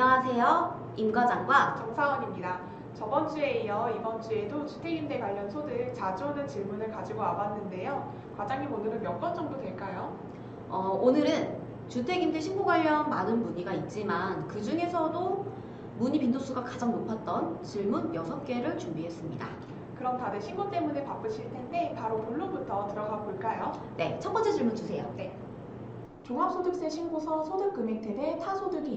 안녕하세요. 임 과장과 정사원입니다. 저번 주에 이어 이번 주에도 주택임대 관련 소득 자주 오는 질문을 가지고 와봤는데요. 과장님 오늘은 몇 건 정도 될까요? 어, 오늘은 주택임대 신고 관련 많은 문의가 있지만 그 중에서도 문의 빈도수가 가장 높았던 질문 6개를 준비했습니다. 그럼 다들 신고 때문에 바쁘실 텐데 바로 본론부터 들어가 볼까요? 네, 첫 번째 질문 주세요. 종합소득세 신고서 소득 금액 탭에 타소득이 있고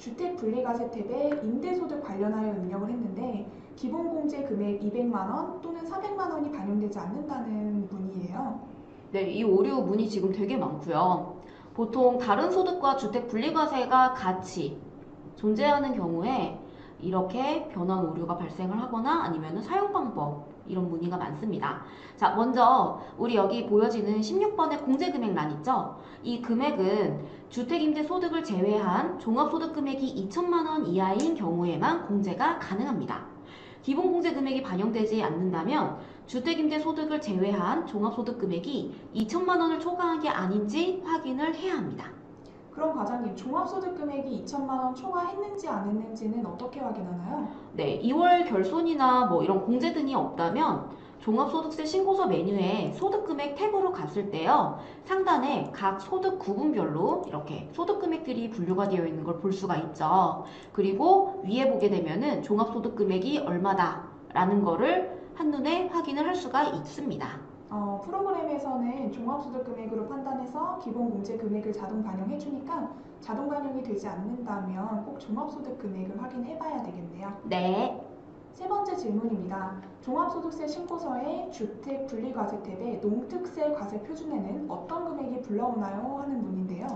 주택 분리과세 탭에 임대소득 관련하여 입력을 했는데 기본공제 금액 200만 원 또는 400만 원이 반영되지 않는다는 문의예요. 네, 이 오류 문의 지금 되게 많고요. 보통 다른 소득과 주택 분리과세가 같이 존재하는 경우에 이렇게 변환 오류가 발생을 하거나 아니면 사용 방법 이런 문의가 많습니다. 자, 먼저 우리 여기 보여지는 16번의 공제금액란 있죠? 이 금액은 주택임대 소득을 제외한 종합소득 금액이 2천만 원 이하인 경우에만 공제가 가능합니다. 기본 공제 금액이 반영되지 않는다면 주택임대 소득을 제외한 종합소득 금액이 2천만 원을 초과한 게 아닌지 확인을 해야 합니다. 그럼 과장님 종합소득 금액이 2천만 원 초과했는지 안 했는지는 어떻게 확인하나요? 네, 2월 결손이나 뭐 이런 공제 등이 없다면 종합소득세 신고서 메뉴에 소득금액 탭으로 갔을 때요. 상단에 각 소득 구분별로 이렇게 소득금액들이 분류가 되어 있는 걸 볼 수가 있죠. 그리고 위에 보게 되면은 종합소득금액이 얼마다 라는 거를 한눈에 확인을 할 수가 있습니다. 어, 프로그램에서는 종합소득 금액으로 판단해서 기본 공제 금액을 자동 반영해 주니까 자동 반영이 되지 않는다면 꼭 종합소득 금액을 확인해 봐야 되겠네요. 네, 세 번째 질문입니다. 종합소득세 신고서의 주택 분리과세 탭에 농특세 과세 표준에는 어떤 금액이 불러오나요? 하는 문인데요.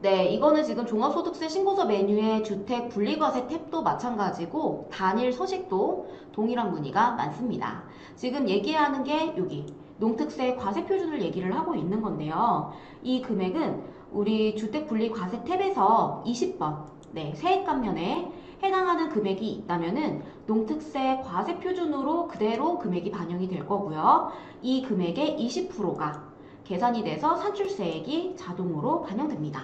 네, 이거는 지금 종합소득세 신고서 메뉴의 주택 분리과세 탭도 마찬가지고 단일 서식도 동일한 문의가 많습니다. 지금 얘기하는 게 여기 농특세 과세 표준을 얘기를 하고 있는 건데요. 이 금액은 우리 주택 분리과세 탭에서 20번 네, 세액 감면에 해당하는 금액이 있다면은 농특세 과세 표준으로 그대로 금액이 반영이 될 거고요. 이 금액의 20%가 계산이 돼서 산출세액이 자동으로 반영됩니다.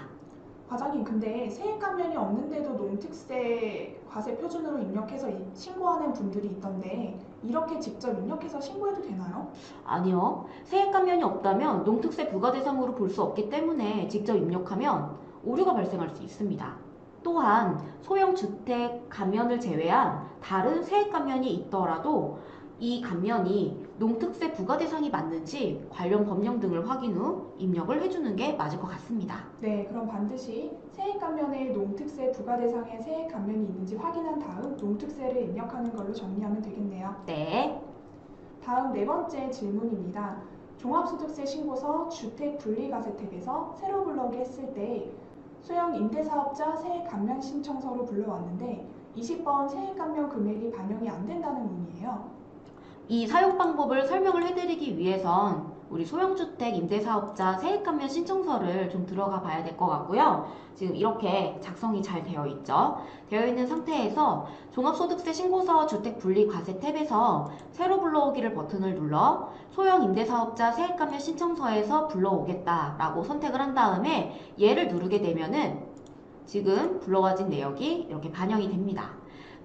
과장님, 근데 세액 감면이 없는데도 농특세 과세 표준으로 입력해서 이- 신고하는 분들이 있던데 이렇게 직접 입력해서 신고해도 되나요? 아니요. 세액 감면이 없다면 농특세 부과 대상으로 볼 수 없기 때문에 직접 입력하면 오류가 발생할 수 있습니다. 또한 소형 주택 감면을 제외한 다른 세액 감면이 있더라도 이 감면이 농특세 부과 대상이 맞는지 관련 법령 등을 확인 후 입력을 해주는 게 맞을 것 같습니다. 네, 그럼 반드시 세액 감면에 농특세 부과 대상의 세액 감면이 있는지 확인한 다음 농특세를 입력하는 걸로 정리하면 되겠네요. 네. 다음 네 번째 질문입니다. 종합소득세 신고서 주택 분리과세 탭에서 새로 불러오게 했을 때 소형 임대사업자 세액 감면 신청서로 불러왔는데 20번 세액 감면 금액이 반영이 안 된다는 문의예요. 이 사용 방법을 설명을 해드리기 위해선 우리 소형주택 임대사업자 세액감면 신청서를 좀 들어가 봐야 될 것 같고요. 지금 이렇게 작성이 잘 되어 있죠. 되어 있는 상태에서 종합소득세 신고서 주택 분리 과세 탭에서 새로 불러오기를 버튼을 눌러 소형 임대사업자 세액감면 신청서에서 불러오겠다라고 선택을 한 다음에 얘를 누르게 되면은 지금 불러와진 내역이 이렇게 반영이 됩니다.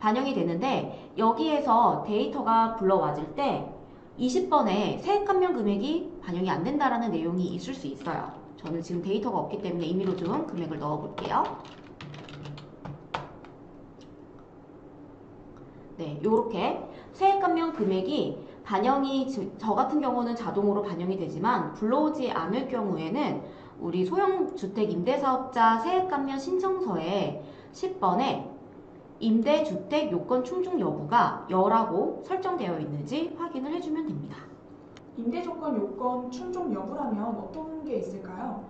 반영이 되는데 여기에서 데이터가 불러와질 때 20번에 세액 감면 금액이 반영이 안 된다라는 내용이 있을 수 있어요. 저는 지금 데이터가 없기 때문에 임의로 좀 금액을 넣어 볼게요. 네, 요렇게 세액 감면 금액이 반영이 지- 저 같은 경우는 자동으로 반영이 되지만 불러오지 않을 경우에는 우리 소형 주택 임대사업자 세액 감면 신청서에 10번에 임대 주택 요건 충족 여부가 여라고 설정되어 있는지 확인을 해주면 됩니다. 임대 조건 요건 충족 여부라면 어떤 게 있을까요?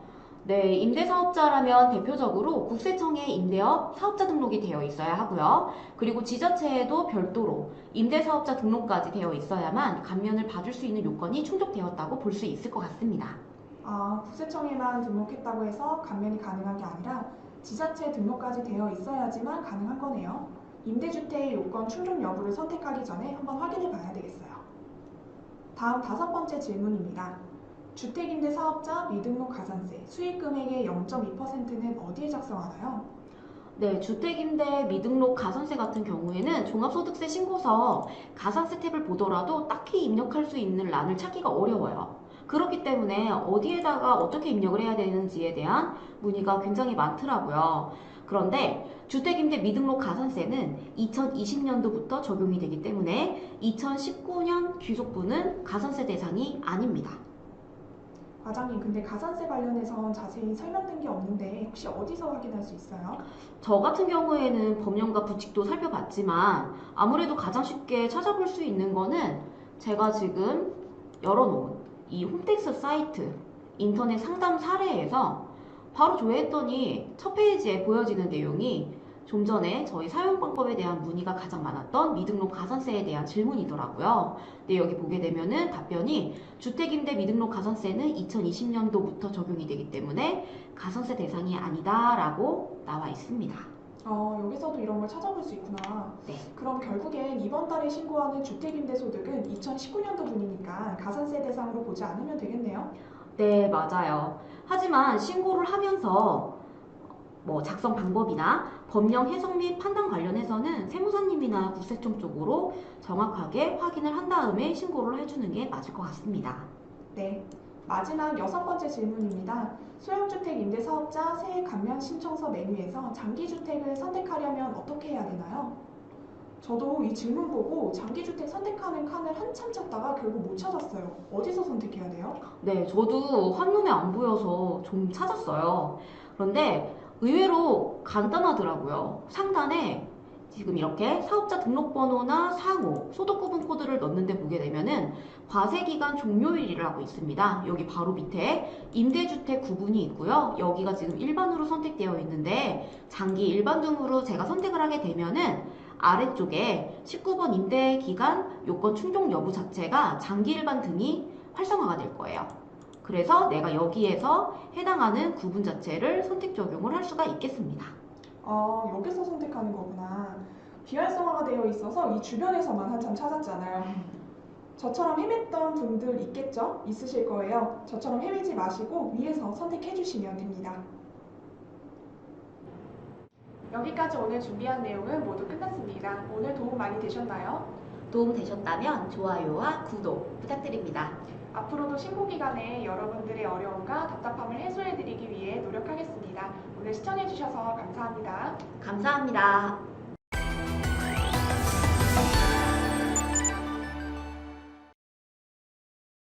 네, 임대사업자라면 대표적으로 국세청에 임대업 사업자 등록이 되어 있어야 하고요. 그리고 지자체에도 별도로 임대사업자 등록까지 되어 있어야만 감면을 받을 수 있는 요건이 충족되었다고 볼 수 있을 것 같습니다. 아, 국세청에만 등록했다고 해서 감면이 가능한 게 아니라 지자체 등록까지 되어 있어야지만 가능한 거네요. 임대주택 요건 충족 여부를 선택하기 전에 한번 확인해 봐야 되겠어요. 다음 다섯 번째 질문입니다. 주택임대 사업자 미등록 가산세 수익금액의 0.2%는 어디에 작성하나요? 네, 주택임대 미등록 가산세 같은 경우에는 종합소득세 신고서 가산세 탭을 보더라도 딱히 입력할 수 있는 란을 찾기가 어려워요. 그렇기 때문에 어디에다가 어떻게 입력을 해야 되는지에 대한 문의가 굉장히 많더라고요. 그런데 주택임대 미등록 가산세는 2020년도부터 적용이 되기 때문에 2019년 귀속분은 가산세 대상이 아닙니다. 과장님, 근데 가산세 관련해선 자세히 설명된 게 없는데 혹시 어디서 확인할 수 있어요? 저 같은 경우에는 법령과 부칙도 살펴봤지만 아무래도 가장 쉽게 찾아볼 수 있는 거는 제가 지금 열어놓은 이 홈택스 사이트 인터넷 상담 사례에서 바로 조회했더니 첫 페이지에 보여지는 내용이 좀 전에 저희 사용 방법에 대한 문의가 가장 많았던 미등록 가산세에 대한 질문이더라고요. 근데 여기 보게 되면은 답변이 주택임대 미등록 가산세는 2020년도부터 적용이 되기 때문에 가산세 대상이 아니다라고 나와 있습니다. 어, 여기서도 이런 걸 찾아볼 수 있구나. 네. 그럼 결국엔 이번 달에 신고하는 주택임대 소득은 2019년도 분이니까 가산세 대상으로 보지 않으면 되겠네요. 네, 맞아요. 하지만 신고를 하면서 뭐 작성 방법이나 법령 해석 및 판단 관련해서는 세무사님이나 국세청 쪽으로 정확하게 확인을 한 다음에 신고를 해주는 게 맞을 것 같습니다. 네. 마지막 여섯 번째 질문입니다. 소형주택 임대사업자 세액 감면 신청서 메뉴에서 장기주택을 선택하려면 어떻게 해야 되나요? 저도 이 질문 보고 장기주택 선택하는 칸을 한참 찾다가 결국 못 찾았어요. 어디서 선택해야 돼요? 네, 저도 한눈에 안 보여서 좀 찾았어요. 그런데 의외로 간단하더라고요. 상단에 지금 이렇게 사업자 등록번호나 상호, 소득 구분 코드를 넣는데 보게 되면은 과세기간 종료일이라고 있습니다. 여기 바로 밑에 임대주택 구분이 있고요. 여기가 지금 일반으로 선택되어 있는데 장기 일반 등으로 제가 선택을 하게 되면은 아래쪽에 19번 임대기간 요건 충족 여부 자체가 장기 일반 등이 활성화가 될 거예요. 그래서 내가 여기에서 해당하는 구분 자체를 선택 적용을 할 수가 있겠습니다. 어, 여기서 선택하는 거구나. 비활성화가 되어 있어서 이 주변에서만 한참 찾았잖아요. 저처럼 헤맸던 분들 있겠죠? 있으실 거예요. 저처럼 헤매지 마시고 위에서 선택해 주시면 됩니다. 여기까지 오늘 준비한 내용은 모두 끝났습니다. 오늘 도움 많이 되셨나요? 도움 되셨다면 좋아요와 구독 부탁드립니다. 앞으로도 신고 기간에 여러분들의 어려움과 답답함을 해소해 드리기 위해 노력하겠습니다. 오늘 시청해 주셔서 감사합니다. 감사합니다.